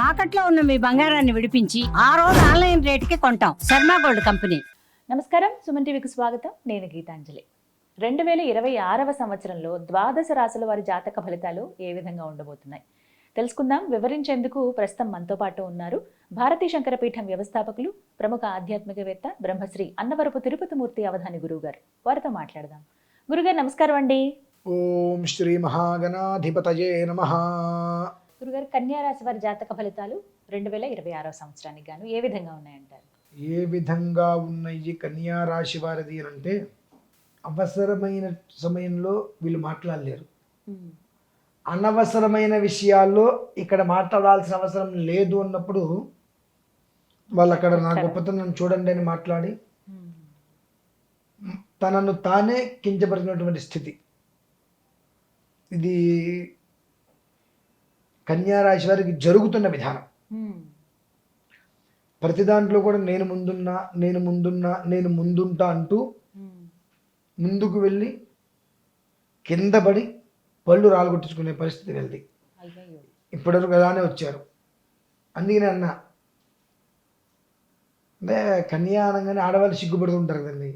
తాకట్లో ఉన్న మీ బంగారాన్ని విడిపించి ఆ రోజు ఆన్లైన్ రేటుకి కొంటాం. Sharma gold company. నమస్కారం సుమన్ టీవీకి స్వాగతం. నేను గీతాంజలి. రెండు వేల ఇరవై ఆరవ సంవత్సరంలో ద్వాదశ రాశుల వారి జాతక ఫలితాలు ఏ విధంగా ఉండబోతున్నాయి? తెలుసుకుందాం. వివరించేందుకు ప్రస్తుతం మనతో పాటు ఉన్నారు భారతీ శంకరపీఠం వ్యవస్థాపకులు ప్రముఖ ఆధ్యాత్మికవేత్త బ్రహ్మశ్రీ అన్నవరపు తిరుపతిమూర్తి అవధాని గురువు గారు వారితో మాట్లాడదాం. గురుగారు నమస్కారం అండి. ఓం శ్రీ మహాగణాధిపతయే నమ. గురుగారు కన్యా రాశి వారి జాతక ఫలితాలు రెండు వేల ఇరవై ఆరవ సంవత్సరానికి గాను ఏ విధంగా ఉన్నాయంటారు? ఏ విధంగా ఉన్నాయి కన్యా రాశి వారిది అంటే అవసరమైన సమయంలో వీళ్ళు మాట్లాడలేరు. అనవసరమైన విషయాల్లో ఇక్కడ మాట్లాడాల్సిన అవసరం లేదు అన్నప్పుడు వాళ్ళు అక్కడ నా గొప్పతనం చూడండి అని మాట్లాడి తనను తానే కించపరిచినటువంటి స్థితి. ఇది కన్యా రాశి వారికి జరుగుతున్న విధానం. ప్రతి దాంట్లో కూడా నేను ముందున్నా నేను ముందున్నా నేను ముందుంటా అంటూ ముందుకు వెళ్ళి కింద పడి పళ్ళు రాలగొట్టించుకునే పరిస్థితి వెళ్ళి ఇప్పటివరకు అలానే వచ్చారు. అందుకనే అన్న అంటే కన్యా అనగానే ఆడవాళ్ళు సిగ్గుపడుతుంటారు కదండి.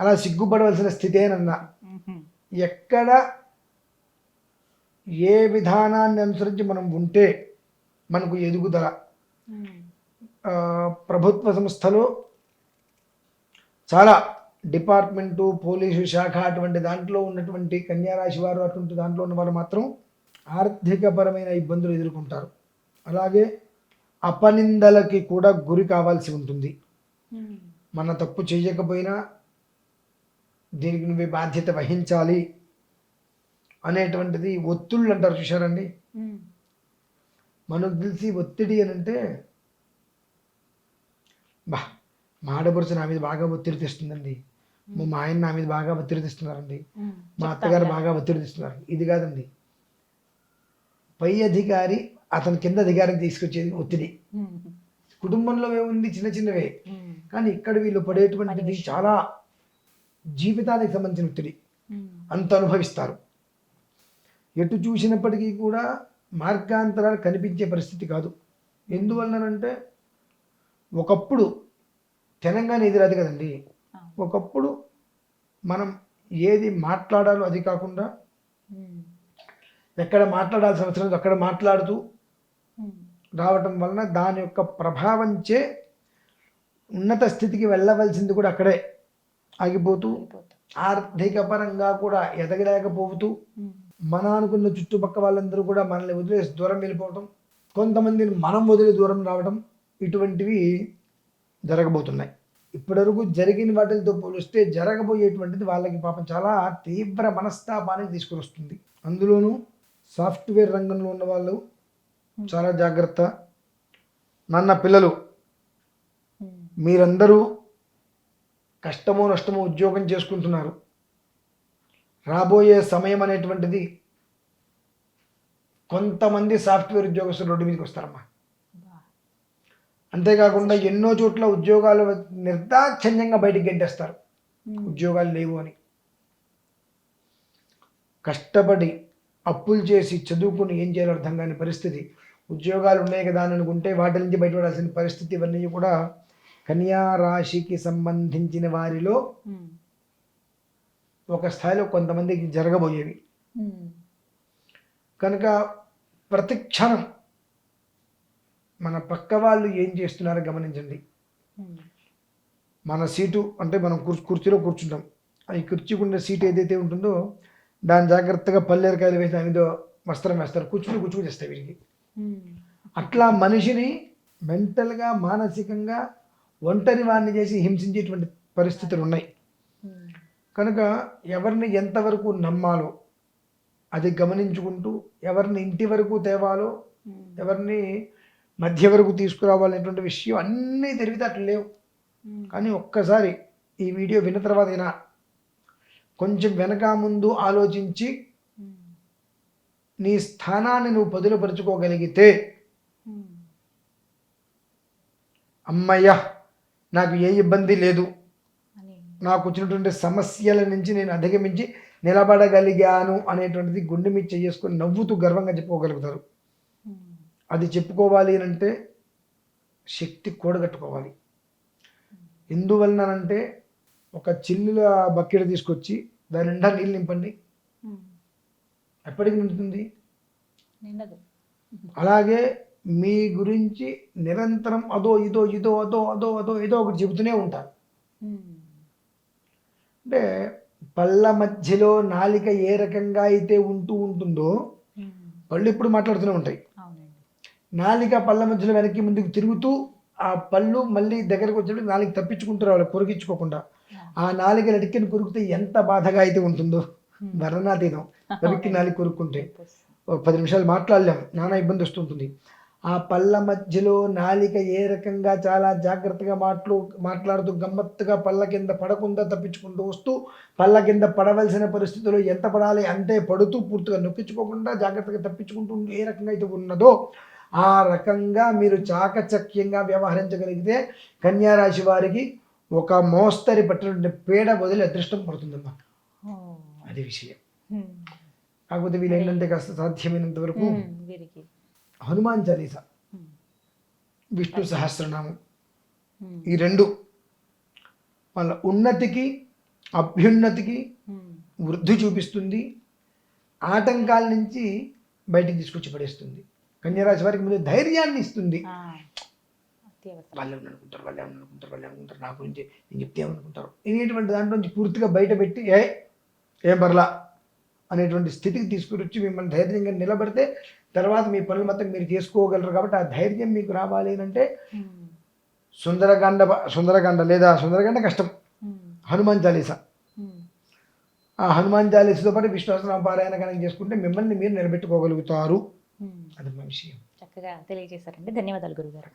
అలా సిగ్గుపడవలసిన స్థితేనన్నా ఎక్కడ ఏ విధానాన్ని అనుసరించి మనం ఉంటే మనకు ఎదుగుదల. ప్రభుత్వ సంస్థలో చాలా డిపార్ట్మెంటు పోలీసు శాఖ అటువంటి దాంట్లో ఉన్నటువంటి కన్యారాశి వారు అటువంటి దాంట్లో ఉన్న వారు మాత్రం ఆర్థికపరమైన ఇబ్బందులు ఎదుర్కొంటారు. అలాగే అపనిందలకి కూడా గురి కావాల్సి ఉంటుంది. మన తప్పు చేయకపోయినా దీనికి నువ్వే బాధ్యత వహించాలి. అనేటువంటిది ఒత్తిళ్ళు అంటారు చూశారండి? మనకు తెలిసి ఒత్తిడి అని అంటే బా మా ఆడపడుచు నా మీద బాగా ఒత్తిడి తెస్తుందండి. మా మా ఆయన నా మీద బాగా ఒత్తిడి తెస్తున్నారండి. మా అత్తగారు బాగా ఒత్తిడి తెస్తున్నారు. ఇది కాదండి. పై అధికారి అతని కింద అధికారం తీసుకొచ్చేది ఒత్తిడి. కుటుంబంలో ఏముంది? చిన్న చిన్నవే. కానీ ఇక్కడ వీళ్ళు పడేటువంటిది చాలా జీవితానికి సంబంధించిన ఒత్తిడి. అంత అనుభవిస్తారు. ఎటు చూసినప్పటికీ కూడా మార్గాంతరాలు కనిపించే పరిస్థితి కాదు. ఎందువల్లనంటే ఒకప్పుడు తెలంగాణ ఇది రాదు కదండి. ఒకప్పుడు మనం ఏది మాట్లాడాలో అది కాకుండా ఎక్కడ మాట్లాడాల్సిన అవసరం అక్కడ మాట్లాడుతూ రావటం వలన దాని యొక్క ప్రభావంచే ఉన్నత స్థితికి వెళ్ళవలసింది కూడా అక్కడే ఆగిపోతూ ఆర్థిక పరంగా కూడా ఎదగలేకపోతూ మన అనుకున్న చుట్టుపక్క వాళ్ళందరూ కూడా మనల్ని వదిలేసి దూరం వెళ్ళిపోవటం కొంతమందిని మనం వదిలి దూరం రావడం ఇటువంటివి జరగబోతున్నాయి. ఇప్పటివరకు జరిగిన వాటితో పోలిస్తే జరగబోయేటువంటిది వాళ్ళకి పాపం చాలా తీవ్ర మనస్తాపానికి తీసుకుని వస్తుంది అందులోనూ సాఫ్ట్వేర్ రంగంలో ఉన్న వాళ్ళు చాలా జాగ్రత్త. నాన్న పిల్లలు మీరందరూ కష్టమో నష్టమో ఉద్యోగం చేసుకుంటున్నారు. రాబోయే సమయం అనేటువంటిది కొంతమంది సాఫ్ట్వేర్ ఉద్యోగస్తులు రోడ్డు మీదకి వస్తారమ్మా. అంతేకాకుండా ఎన్నో చోట్ల ఉద్యోగాలు నిర్దాక్షిణ్యంగా బయటికి గెంటేస్తారు. ఉద్యోగాలు లేవు అని. కష్టపడి అప్పులు చేసి చదువుకుని ఏం చేయాలో అర్థం కాని పరిస్థితి. ఉద్యోగాలు ఉన్నాయి కదా అని అనుకుంటే వాటి నుంచి బయటపడాల్సిన పరిస్థితి ఇవన్నీ కూడా కన్యా రాశికి సంబంధించిన వారిలో ఒక స్థాయిలో కొంతమందికి జరగబోయేవి. కనుక ప్రతి క్షణం మన పక్క వాళ్ళు ఏం చేస్తున్నారో గమనించండి. మన సీటు అంటే మనం కుర్చీ కుర్చీలో కూర్చుంటాం. ఈ ఉండే సీట్ ఏదైతే ఉంటుందో దాని జాగ్రత్తగా పల్లెరకాయలు వేసి దాని మీద వస్త్రం వేస్తారు. కూర్చుని కూర్చుని చేస్తాయి వీరికి అట్లా మనిషిని మెంటల్గా మానసికంగా ఒంటరి వాడిని చేసి హింసించేటువంటి పరిస్థితులు ఉన్నాయి. కనుక ఎవరిని ఎంతవరకు నమ్మాలో అది గమనించుకుంటూ ఎవరిని ఇంటి వరకు తేవాలో ఎవరిని మధ్య వరకు తీసుకురావాలనేటువంటి విషయం అన్నీ తెలివితే అట్లా లేవు. కానీ ఒక్కసారి ఈ వీడియో విన్న తర్వాత అయినా కొంచెం వెనక ముందు ఆలోచించి నీ స్థానాన్ని నువ్వు పదులుపరుచుకోగలిగితే అమ్మయ్య నాకు ఏ ఇబ్బంది లేదు. నాకు వచ్చినటువంటి సమస్యల నుంచి నేను అధిగమించి నిలబడగలిగాను అనేటువంటిది గుండె మీద చేసుకొని నవ్వుతూ గర్వంగా చెప్పుకోగలుగుతారు. అది చెప్పుకోవాలి అని అంటే శక్తి కూడగట్టుకోవాలి. ఎందువలనంటే ఒక చిల్లుల బకెట్ తీసుకొచ్చి దాని నిండా నీళ్ళు నింపండి. ఎప్పటికి నిండుతుంది? నిండదు. అలాగే మీ గురించి నిరంతరం అదో ఇదో ఇదో అదో అదో అదో ఏదో ఒకటి చెబుతూనే ఉంటారు. అంటే పళ్ళ మధ్యలో నాలిక ఏ రకంగా అయితే ఉంటూ ఉంటుందో పళ్ళు ఎప్పుడు మాట్లాడుతూనే ఉంటాయి. నాలిక పళ్ళ మధ్యలో వెనక్కి ముందుకు తిరుగుతూ ఆ పళ్ళు మళ్ళీ దగ్గరకు వచ్చినప్పుడు నాలుగు తప్పించుకుంటూ రావాలి కొరికించుకోకుండా ఆ. నాలుక లటికిని కొరికితే ఎంత బాధగా అయితే ఉంటుందో. వర్ణనాతీతం వెనక్కి నాలుగు కొరుక్కుంటే. ఒక పది నిమిషాలు మాట్లాడలేం. నానా ఇబ్బంది వస్తుంటుంది ఆ పళ్ళ మధ్యలో నాలిక ఏ రకంగా చాలా జాగ్రత్తగా మాట్లు మాట్లాడుతూ గమ్మత్తుగా పళ్ళ కింద పడకుండా తప్పించుకుంటూ వస్తూ పళ్ళ కింద పడవలసిన పరిస్థితుల్లో ఎంత పడాలి అంతే పడుతూ పూర్తిగా నొక్కించుకోకుండా జాగ్రత్తగా తప్పించుకుంటూ ఏ రకంగా అయితే ఉన్నదో ఆ రకంగా మీరు చాకచక్యంగా వ్యవహరించగలిగితే కన్యారాశి వారికి ఒక మోస్తరి పట్టినటువంటి పేడ వదిలి అదృష్టం పడుతుందమ్మా. అది విషయం. కాకపోతే వీళ్ళు ఏంటంటే కాస్త సాధ్యమైనంత వీరికి. హనుమాన్ చాలీసా. విష్ణు సహస్రనామం. ఈ రెండు వాళ్ళ ఉన్నతికి అభ్యున్నతికి వృద్ధి చూపిస్తుంది. ఆటంకాల నుంచి బయటికి తీసుకొచ్చి పడేస్తుంది. కన్యరాశి వారికి ముందు ధైర్యాన్ని ఇస్తుంది. వాళ్ళు ఏమని అనుకుంటారు వాళ్ళు ఏమని అనుకుంటారు వాళ్ళు ఏమనుకుంటారు నా గురించి నేను చెప్తే ఏమనుకుంటారు? అనేటువంటి దాంట్లో నుంచి పూర్తిగా బయట పెట్టి ఏ ఏం పర్లా? అనేటువంటి స్థితికి తీసుకుని మిమ్మల్ని ధైర్యంగా నిలబడితే తర్వాత మీ పనులు మొత్తం మీరు చేసుకోగలరు కాబట్టి ఆ ధైర్యం మీకు రావాలి అంటే ఉమ్. సుందరకాండ సుందరకాండ లేదా సుందరకాండ కష్టం ఉమ్. హనుమాన్ చాలీసా ఉమ్. ఆ హనుమాన్ చాలీసతో పాటు విశ్వాసనామ పారాయణ కనుక చేసుకుంటే మిమ్మల్ని మీరు నిలబెట్టుకోగలుగుతారు. అది మా విషయం చక్కగా తెలియజేశారండి ధన్యవాదాలు గురుగారు